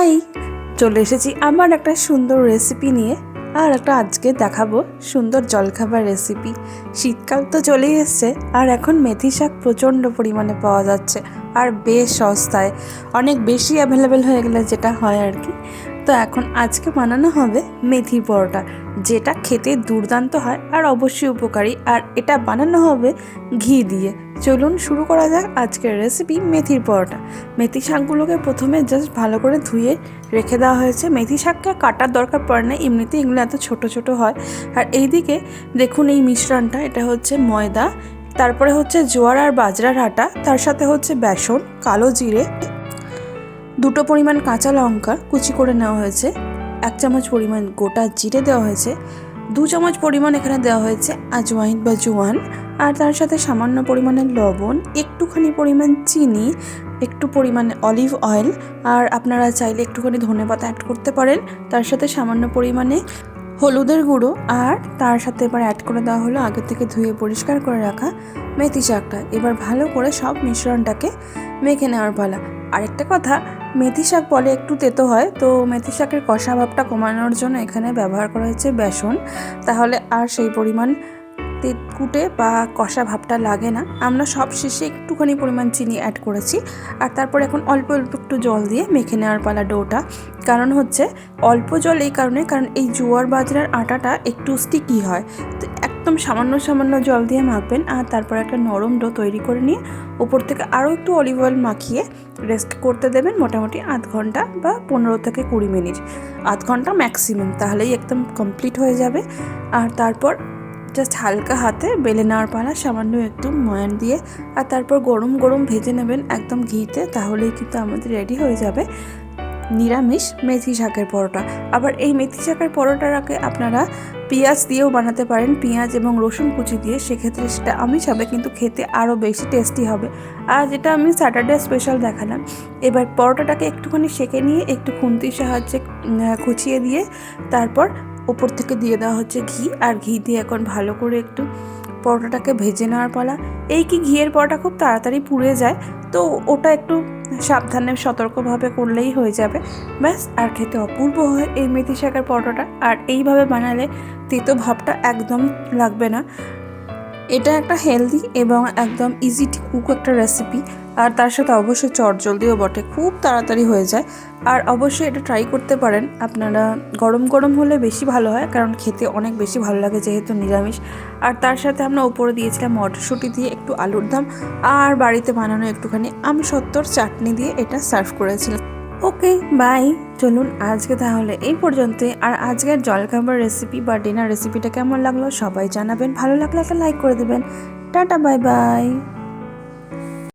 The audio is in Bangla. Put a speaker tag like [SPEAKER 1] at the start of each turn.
[SPEAKER 1] হাই চলে এসেছি আমার একটা সুন্দর রেসিপি নিয়ে। আর একটা আজকে দেখাবো সুন্দর জলখাবার রেসিপি শীতকাল তো চলেই এসছে, আর এখন মেথি শাক প্রচণ্ড পরিমাণে পাওয়া যাচ্ছে। আর বেশ সস্তায়, অনেক বেশি অ্যাভেলেবেল হয়ে গেলে যেটা হয় আর কি। তো এখন আজকে বানানো হবে মেথির পরোটা, যেটা খেতে দুর্দান্ত হয় আর অবশ্যই উপকারী। আর এটা বানানো হবে ঘি দিয়ে। চলুন শুরু করা যাক আজকের রেসিপি মেথির পরোটা। মেথি শাকগুলোকে প্রথমে জাস্ট ভালো করে ধুয়ে রেখে দেওয়া হয়েছে। মেথি শাককে কাটার দরকার পড়ে না, এমনিতে এগুলো এত ছোট ছোট হয়। আর এইদিকে দেখুন এই মিশ্রণটা, এটা হচ্ছে ময়দা, তারপরে হচ্ছে জোয়ার আর বাজরার আটা, তার সাথে হচ্ছে বেসন, কালো জিরে দুটো পরিমাণ কাঁচা লঙ্কা কুচি করে নেওয়া হয়েছে, এক চামচ পরিমাণ গোটা জিরে দেওয়া হয়েছে, দু চামচ পরিমাণ এখানে দেওয়া হয়েছে আজওয়াইন বা জোয়ান, আর তার সাথে সামান্য পরিমাণে লবণ, একটুখানি পরিমাণ চিনি, একটু পরিমাণে অলিভ অয়েল, আর আপনারা চাইলে একটুখানি ধনে পাতা অ্যাড করতে পারেন, তার সাথে সামান্য পরিমাণে হলুদের গুঁড়ো আর তার সাথে এবার অ্যাড করে দেওয়া হলো আগে থেকে ধুয়ে পরিষ্কার করে রাখা মেথি শাকটা। এবার ভালো করে সব মিশ্রণটাকে মেখে নেওয়ার পালা। আরেকটা কথা, মেথি শাক বলে একটু তেতো হয়, তো মেথি শাকের কষা ভাবটা কমানোর জন্য এখানে ব্যবহার করা হয়েছে বেসন। তাহলে আর সেই পরিমাণ তেতকুটে বা কষা ভাবটা লাগে না। আমরা সব শেষে একটুখানি পরিমাণ চিনি অ্যাড করেছি। আর তারপর এখন অল্প অল্প একটু জল দিয়ে মেখে নেওয়ার পালা ডোটা। কারণ হচ্ছে, অল্প জল এই কারণে, কারণ এই জোয়ার বাজরার আটাটা একটু স্টিকি হয়। তো একদম সামান্য সামান্য জল দিয়ে মাখবেন আর তারপর একটা নরম ডো তৈরি করে নিয়ে ওপর থেকে আরও একটু অলিভ অয়েল মাখিয়ে রেস্ট করতে দেবেন মোটামুটি আধ ঘণ্টা বা পনেরো থেকে কুড়ি মিনিট। আধ ঘণ্টা ম্যাক্সিমাম তাহলেই একদম কমপ্লিট হয়ে যাবে। আর তারপর জাস্ট হালকা হাতে বেলে নেওয়ার পালা, সামান্য একটু ময়ান দিয়ে আর তারপর গরম গরম ভেজে নেবেন একদম ঘিতে, তাহলেই কিন্তু আমাদের রেডি হয়ে যাবে নিরামিষ মেথি শাকের পরোটা। আবার এই মেথি শাকের পরোটাটাকে আপনারা পেঁয়াজ দিয়েও বানাতে পারেন, পেঁয়াজ এবং রসুন কুচি দিয়ে, সেক্ষেত্রে সেটা আমিষ হবে, কিন্তু খেতে আরও বেশি টেস্টি হবে। আর যেটা আমি স্যাটারডে স্পেশাল দেখালাম, এবার পরোটাটাকে একটুখানি সেকে নিয়ে, একটু খুন্তির সাহায্যে কুচিয়ে দিয়ে, তারপর ওপর থেকে দিয়ে দেওয়া হচ্ছে ঘি, আর ঘি দিয়ে এখন ভালো করে একটু পরোটাটাকে ভেজে নেওয়ার পালা। এই কি ঘিয়ের পরোটা খুব তাড়াতাড়ি পুড়ে যায়? তো ওটা একটু সাবধানে সতর্কভাবে করলেই হয়ে যাবে। ব্যাস, আর খেতে অপূর্ব হয় এই মেথি শাকের পরোটাটা। আর এইভাবে বানালে তেতো ভাবটা একদম লাগবে না। এটা একটা হেলদি এবং একদম ইজি টু কুক একটা রেসিপি আর তার সাথে অবশ্যই চটজলদিও বটে, খুব তাড়াতাড়ি হয়ে যায়। আর অবশ্যই এটা ট্রাই করতে পারেন, আপনারা গরম গরম হলে বেশি ভালো হয়, কারণ খেতে অনেক বেশি ভালো লাগে যেহেতু নিরামিষ। আর তার সাথে আমরা ওপরে দিয়েছিলাম মটরশুঁটি দিয়ে একটু আলুর দাম, আর বাড়িতে বানানো একটুখানি আমি সত্তর চাটনি দিয়ে এটা সার্ভ করেছিলাম। Okay, bye. চলুন আজকে তাহলে এই পর্যন্তই। আর আজকের জলখাবার রেসিপি বা ডিনার রেসিপিটা কেমন লাগল সবাই জানাবেন। ভালো লাগলে একটা লাইক করে দেবেন। Tata, bye bye.